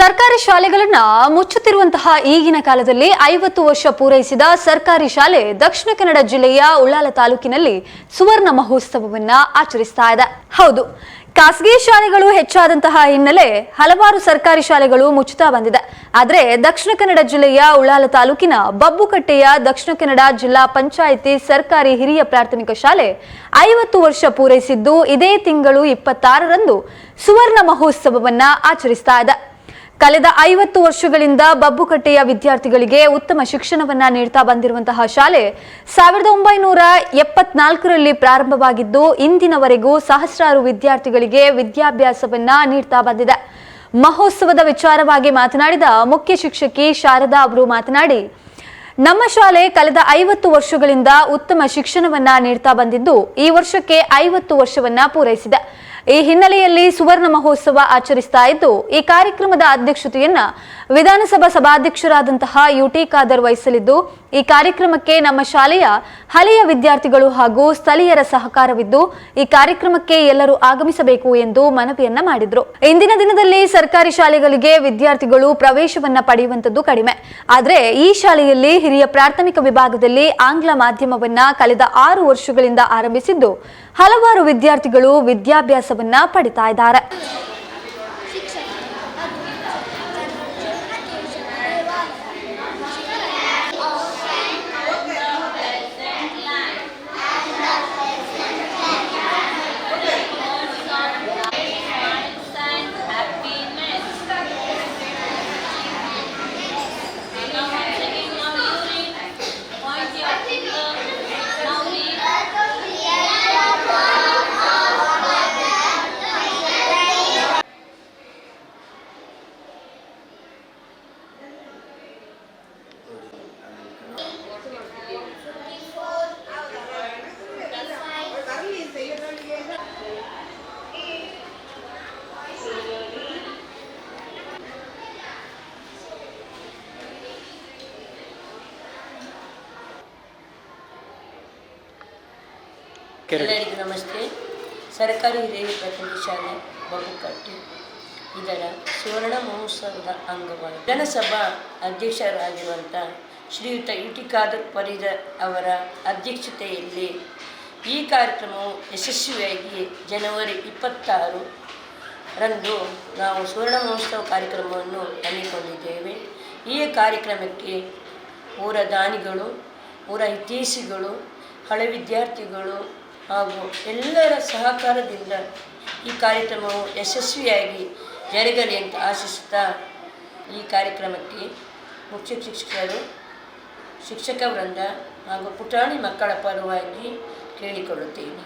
ಸರ್ಕಾರಿ ಶಾಲೆಗಳನ್ನ ಮುಚ್ಚುತ್ತಿರುವಂತಹ ಈಗಿನ ಕಾಲದಲ್ಲಿ ಐವತ್ತು ವರ್ಷ ಪೂರೈಸಿದ ಸರ್ಕಾರಿ ಶಾಲೆ ದಕ್ಷಿಣ ಕನ್ನಡ ಜಿಲ್ಲೆಯ ಉಳ್ಳಾಲ ತಾಲೂಕಿನಲ್ಲಿ ಸುವರ್ಣ ಮಹೋತ್ಸವವನ್ನ ಆಚರಿಸ್ತಾ ಇದೆ. ಹೌದು, ಖಾಸಗಿ ಶಾಲೆಗಳು ಹೆಚ್ಚಾದಂತಹ ಹಿನ್ನೆಲೆ ಹಲವಾರು ಸರ್ಕಾರಿ ಶಾಲೆಗಳು ಮುಚ್ಚುತ್ತಾ ಬಂದಿದೆ. ಆದರೆ ದಕ್ಷಿಣ ಕನ್ನಡ ಜಿಲ್ಲೆಯ ಉಳ್ಳಾಲ ತಾಲೂಕಿನ ಬಬ್ಬುಕಟ್ಟೆಯ ದಕ್ಷಿಣ ಕನ್ನಡ ಜಿಲ್ಲಾ ಪಂಚಾಯಿತಿ ಸರ್ಕಾರಿ ಹಿರಿಯ ಪ್ರಾಥಮಿಕ ಶಾಲೆ ಐವತ್ತು ವರ್ಷ ಪೂರೈಸಿದ್ದು ಇದೇ ತಿಂಗಳು ಇಪ್ಪತ್ತಾರರಂದು ಸುವರ್ಣ ಮಹೋತ್ಸವವನ್ನ ಆಚರಿಸ್ತಾ ಇದೆ. ಕಳೆದ ಐವತ್ತು ವರ್ಷಗಳಿಂದ ಬಬ್ಬುಕಟ್ಟೆಯ ವಿದ್ಯಾರ್ಥಿಗಳಿಗೆ ಉತ್ತಮ ಶಿಕ್ಷಣವನ್ನ ನೀಡ್ತಾ ಬಂದಿರುವಂತಹ ಶಾಲೆ ಸಾವಿರದ ಒಂಬೈನೂರ ಎಪ್ಪತ್ನಾಲ್ಕರಲ್ಲಿ ಪ್ರಾರಂಭವಾಗಿದ್ದು, ಇಂದಿನವರೆಗೂ ಸಹಸ್ರಾರು ವಿದ್ಯಾರ್ಥಿಗಳಿಗೆ ವಿದ್ಯಾಭ್ಯಾಸವನ್ನ ನೀಡ್ತಾ ಬಂದಿದೆ. ಮಹೋತ್ಸವದ ವಿಚಾರವಾಗಿ ಮಾತನಾಡಿದ ಮುಖ್ಯ ಶಿಕ್ಷಕಿ ಶಾರದಾ ಅವರು ಮಾತನಾಡಿ, ನಮ್ಮ ಶಾಲೆ ಕಳೆದ ಐವತ್ತು ವರ್ಷಗಳಿಂದ ಉತ್ತಮ ಶಿಕ್ಷಣವನ್ನ ನೀಡ್ತಾ ಬಂದಿದ್ದು, ಈ ವರ್ಷಕ್ಕೆ ಐವತ್ತು ವರ್ಷವನ್ನ ಪೂರೈಸಿದೆ. ಈ ಹಿನ್ನೆಲೆಯಲ್ಲಿ ಸುವರ್ಣ ಮಹೋತ್ಸವ ಆಚರಿಸ್ತಾ ಇದ್ದು ಈ ಕಾರ್ಯಕ್ರಮದ ಅಧ್ಯಕ್ಷತೆಯನ್ನ ವಿಧಾನಸಭಾ ಸಭಾಧ್ಯಕ್ಷರಾದಂತಹ ಯುಟಿ ಖಾದರ್ ವಹಿಸಲಿದ್ದು ಈ ಕಾರ್ಯಕ್ರಮಕ್ಕೆ ನಮ್ಮ ಶಾಲೆಯ ಹಳೆಯ ವಿದ್ಯಾರ್ಥಿಗಳು ಹಾಗೂ ಸ್ಥಳೀಯರ ಸಹಕಾರವಿದ್ದು, ಈ ಕಾರ್ಯಕ್ರಮಕ್ಕೆ ಎಲ್ಲರೂ ಆಗಮಿಸಬೇಕು ಎಂದು ಮನವಿಯನ್ನ ಮಾಡಿದ್ರು. ಇಂದಿನ ದಿನದಲ್ಲಿ ಸರ್ಕಾರಿ ಶಾಲೆಗಳಿಗೆ ವಿದ್ಯಾರ್ಥಿಗಳು ಪ್ರವೇಶವನ್ನ ಪಡೆಯುವಂತದ್ದು ಕಡಿಮೆ. ಆದರೆ ಈ ಶಾಲೆಯಲ್ಲಿ ಹಿರಿಯ ಪ್ರಾಥಮಿಕ ವಿಭಾಗದಲ್ಲಿ ಆಂಗ್ಲ ಮಾಧ್ಯಮವನ್ನ ಕಳೆದ ಆರು ವರ್ಷಗಳಿಂದ ಆರಂಭಿಸಿದ್ದು, ಹಲವಾರು ವಿದ್ಯಾರ್ಥಿಗಳು ವಿದ್ಯಾಭ್ಯಾಸವನ್ನ ಪಡಿತಾ ಇದ್ದಾರೆ. ಎಲ್ಲರಿಗೂ ನಮಸ್ತೆ. ಸರ್ಕಾರಿ ಹಿರಿಯ ಪ್ರಾಥಮಿಕ ಶಾಲೆ ಬಬುಕಟ್ಟಿ ಇದರ ಸುವರ್ಣ ಮಹೋತ್ಸವದ ಅಂಗವಾಗಿ ವಿಧಾನಸಭಾ ಅಧ್ಯಕ್ಷರಾಗಿರುವಂಥ ಶ್ರೀಯುತ ಯು ಟಿ ಖಾದರ್ ಅವರ ಅಧ್ಯಕ್ಷತೆಯಲ್ಲಿ ಈ ಕಾರ್ಯಕ್ರಮವು ಯಶಸ್ವಿಯಾಗಿ ಜನವರಿ ಇಪ್ಪತ್ತಾರು ರಂದು ನಾವು ಸುವರ್ಣ ಮಹೋತ್ಸವ ಕಾರ್ಯಕ್ರಮವನ್ನು ಹಮ್ಮಿಕೊಂಡಿದ್ದೇವೆ. ಈ ಕಾರ್ಯಕ್ರಮಕ್ಕೆ ಊರ ದಾನಿಗಳು, ಊರ ಇತಿಹಾಸಿಗಳು, ಹಳೆ ವಿದ್ಯಾರ್ಥಿಗಳು ಹಾಗೂ ಎಲ್ಲರ ಸಹಕಾರದಿಂದ ಈ ಕಾರ್ಯಕ್ರಮವು ಯಶಸ್ವಿಯಾಗಿ ಜರುಗಲಿ ಅಂತ ಆಶಿಸುತ್ತಾ ಈ ಕಾರ್ಯಕ್ರಮಕ್ಕೆ ಮುಖ್ಯ ಶಿಕ್ಷಕರು, ಶಿಕ್ಷಕ ವೃಂದ ಹಾಗೂ ಪುಟಾಣಿ ಮಕ್ಕಳ ಪರವಾಗಿ ಕೇಳಿಕೊಳ್ಳುತ್ತೇನೆ.